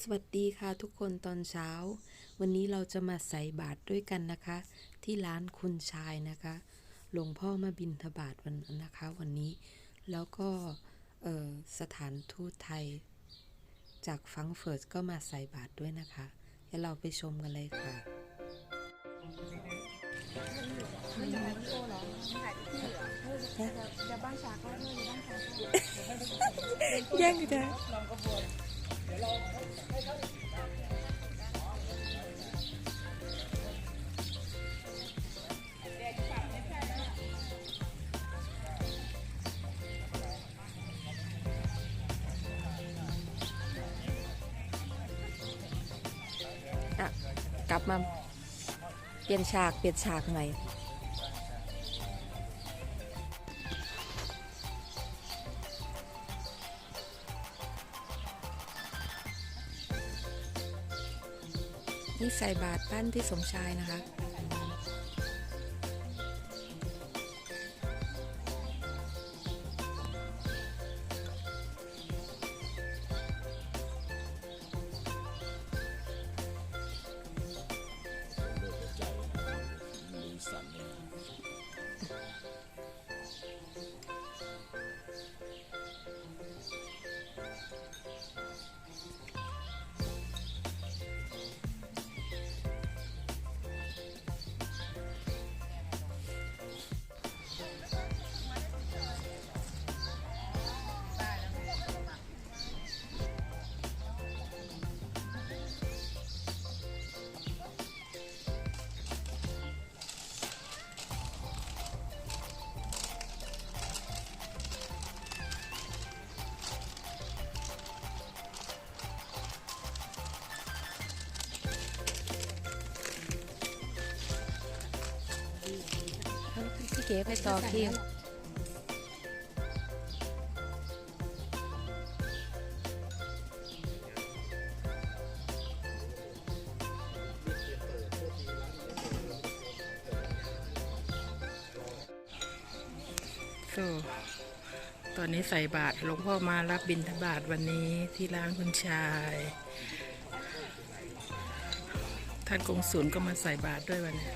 สวัสดีค่ะทุกคนตอนเช้า วันนี้เราจะมาใส่บาตรด้วยกันนะคะ ที่ร้านคุณชายนะคะหลวงพ่อมาบินทบาทวันนั้นนะคะวันนี้แล้วก็เอ่อสถานทูตไทย จากฟรังก์เฟิร์ตก็มาใส่บาตรด้วยนะคะเดี๋ยวเราไปชมกันเลยค่ะไม่ถ่ายวิดีโอเหรอถ่ายที่เหรอเดี๋ยวเดี๋ยวบ้านฉากก็ไม่มีบ้านฉากก็แย่งกันอะ กลับมาเปลี่ยนฉากเปลี่ยนฉากใหม่ นี่ใส่บาตรปั้นที่สมชายนะคะ พี่เก๋ไปต่อคิวก็ตอนนี้ใส่บาตรหลวงพ่อมารับบิณฑบาตวันนี้ที่ร้านคุณชาย ท่านกงสุลก็มาใส่บาตรด้วยวันนี้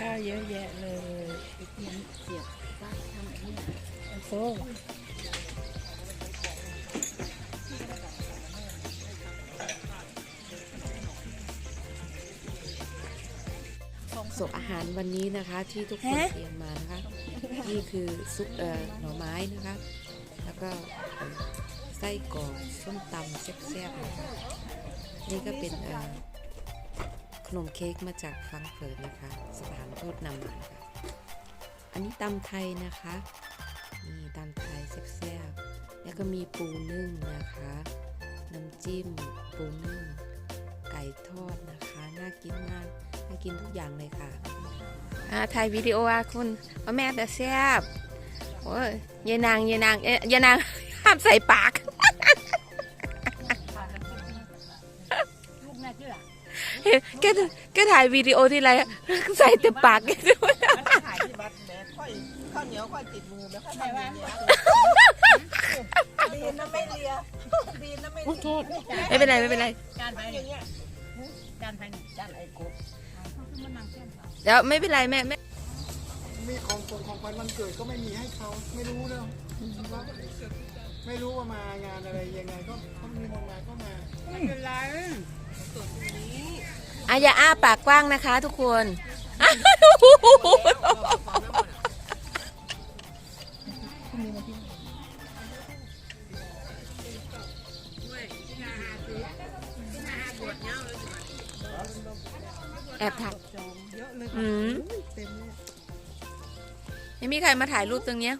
ข้าวเยอะแยะเลยเสียบปากทำนี่โซ่ส่งอาหารวันนี้นะคะที่ทุกคนเตรียมมานะคะนี่คือซุปเอ่อหน่อไม้นะคะ แล้วก็ไส้กรอกส้มตำแซ่บๆนะคะนี่ก็เป็นเอ่อ นมเค้กมาจากฟังเฟิร์ตนะคะ สถานทูตนำมาค่ะ อันนี้ตำไทยนะคะ นี่ตำไทยแซ่บๆแล้วก็มีปูนึ่งนะคะ น้ำจิ้ม ปูนึ่ง ไก่ทอดนะคะ น่ากินมาก น่ากินทุกอย่างเลยค่ะอ่าถ่ายวิดีโออะคุณว่าแม่แต่แซ่บโอ้ยยายนางยายนางเอ๊ะยายนางห้ามใส่ปาก แม่ชื่ออะไรแกแกถ่ายวิดีโอที่ไรใส่แต่ปากแกด้วยถ่ายที่บัตรแม่ค่อยข้าวเหนียวค่อยติดมือแล้วค่อยทำเลียดีนะไม่เลียดีนะไม่เลียไม่เป็นไรไม่เป็นไรจานไปอย่างเงี้ยจานไปจานไอ้กบมันนั่งเส้นเดี๋ยวไม่เป็นไรแม่แม่มีของของของขวัญวันเกิดก็ไม่มีให้เขาไม่รู้เนาะว่าไม่รู้ว่ามางานอะไรยังไงก็เขามีมางานก็มาไม่เป็นไร อะอย่าอ้าปากกว้างนะคะ ทุกคนเแอบถ่ายเยอะเลยอืมเต็มเลยไม่มีใครมาถ่ายรูปตรงเนี้ย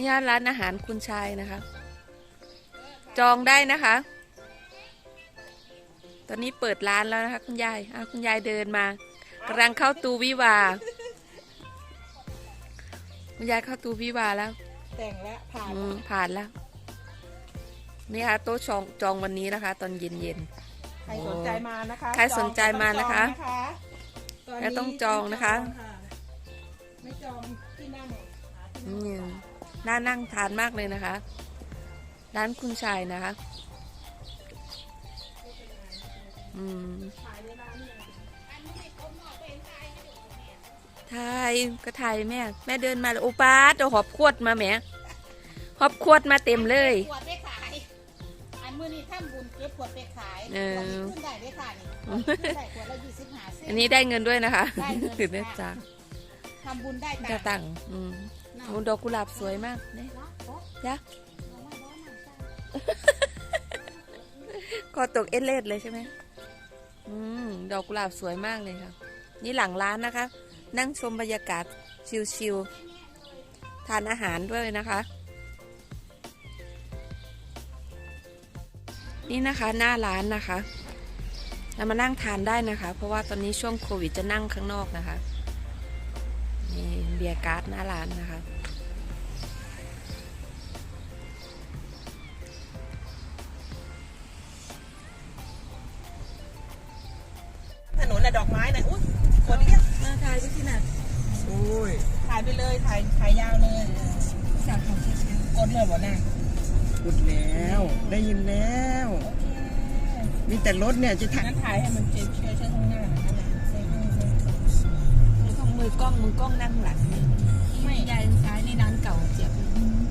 นี่ร้านอาหารคุณชายนะคะ จองได้นะคะ ตอนนี้เปิดร้านแล้วนะคะ คุณยายอะคุณยายเดินมากำลังเข้าตูวิวา คุณยายเข้าตูวิวาแล้ว แต่งแล้วผ่านอืมผ่านแล้ว นี่ค่ะโต๊ะจองจองวันนี้นะคะ ตอนเย็นเย็น ใครสนใจมานะคะใครสนใจมานะคะจองแล้วต้องจองนะคะ ไม่จองที่นั่งหรอกหาที่ๆอืนั่งม น่านั่งทานมากเลยนะคะ ร้านคุณชายนะคะ อืมถ่ายก็ถ่ายแม่ แม่เดินมาเลยโอป้าดเอาหอบขวดมาแหมหอบขวดมาเต็มเลยขวดไปขายอันมื้อนี้ทำบุญเก็บขวดไปขายเออขวดนี้ขึ้นได้ด้วยค่ะนี่ขึ้นได้ขวดละยี่สิบห้าเซนอันนี้ได้เงินด้วยนะคะได้เงินคือเนื่องจากทำบุญได้จะตังค์ตังค์อืมเนาะ โอ้ดอกกุหลาบสวยมากเนี่ยเนาะโอ๊ะจ้ะเอก็ตกเอสเลดเลยใช่ไหมอืมดอกกุหลาบสวยมากเลยค่ะ นี่หลังร้านนะคะ นั่งชมบรรยากาศชิลๆ ทานอาหารด้วยนะคะ นี่นะคะหน้าร้านนะคะเรามานั่งทานได้นะคะ เพราะว่าตอนนี้ช่วงโควิดจะนั่งข้างนอกนะคะ เบียร์การ์ดหน้าร้านนะคะ ถนนน่ะดอกไม้น่ะอุ้ยคนเรียกมาทายไปที่ไหนโอ้ยถ่ายไปเลยถ่ายถ่ายยาวเลยกดเลยบ่น่ะพูดแล้ว ได้ยินแล้ว มีแต่รถเนี่ยจะถ่ายงั้นถ่ายให้มันเชื่อเชื่อเชื่อข้างหน้านั่นแหละ กล้องมือกล้องนั่งหลังนี่ไม่ยายซ้ายนี่ร้านเก่าเจ็บ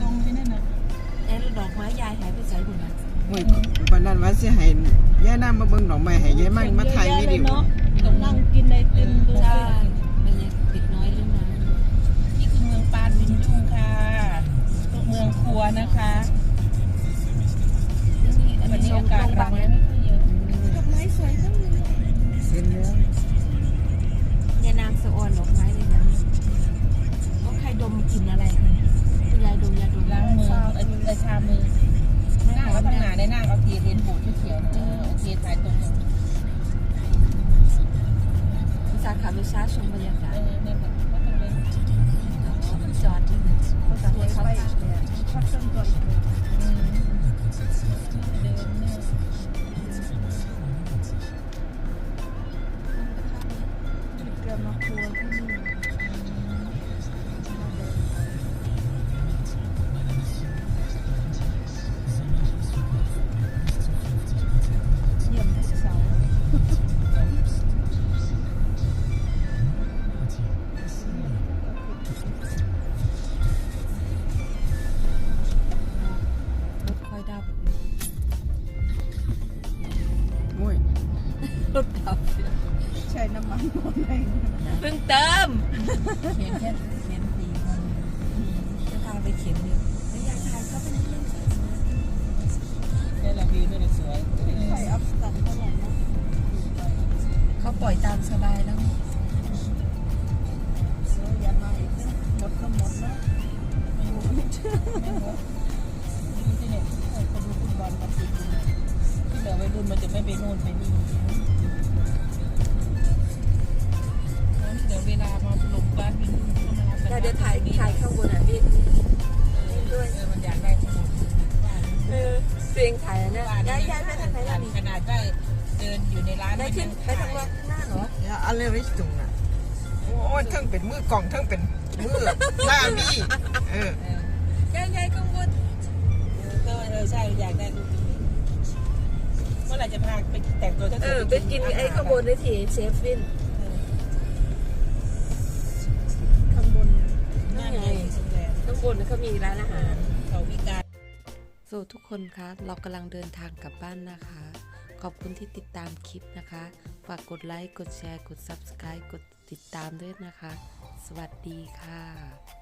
ตรงนี้นั่นน่ะแล้วดอกไม้ยายหายไปใส่หุ่นอะโอ้ยวันนั้นว่าสิให้ย่าน้ามาเบิ่งดอกไม้ให้ยายมั่งมาถ่ายวิดีโอตรงนั่งกินไอติมดูใช่มันยังเด็กน้อยเล่นน้นี่คือเมืองปานวินดุงค่ะเมืองครัวนะคะ นั่งเอาทีเรียนบูดเขียวนะเออโอเคถ่ายตรงนี้สาขาวิชาชมบรรยากาเอศอเนี่ยแบบว่าตรงนี้จอดที่เขาสาขาเขาชอบเส้นก่อนอืมเดินเนี่ย เขียนแค่เขียนสีมันจะพาไปเขียนเดียวไม่อยากถ่ายเขาเป็นเรื่องเนี่ยละวิวเนี่ยสวยใส่ออฟสตันเท่าไหร่นะเขาปล่อยตามสบายแล้วเอออย่ามาอีกนะหมดก็หมดแล้วที่เนี่ยคนดูฟุตบอลกับสีที่เหลือวัยรุ่นมันจะไม่ไปโน่นไปนี่ ดี๋ยวเวลามาลงบ้านวิ่งเข้ามารับแต่เดี๋ยวถ่ายถ่ายข้างบนอะพี่ด้วยเออมันอยากได้ทั้งหมดเออเสียงถ่ายนะย้ายย้ายไปทางไหนล่ะนี่ขนาดได้เดินอยู่ในร้านได้ขึ้นไปทางวัดหน้าเหรออย่าอะไรไว้ตรงน่ะโอ้ยทั้งเป็นมือกล่องทั้งเป็นมือหน้าบี้เออย้ายย้ายข้างบนก็เออใช่อยากได้รูปนี้เมื่อไหร่จะพาไปแต่งตัวจะเออไปกินไอ้ข้างบนได้ทีเชฟวิน แล้วก็มีร้านอาหารเขาวิการสวัสทุกคนคะเรากำลังเดินทางกลับบ้านนะคะขขอบคุณที่ติดตามคลิปนะคะ ฝากกดไลค์ กดแชร์ กด Subscribe กดติดตามด้วยนะคะ สวัสดีค่ะ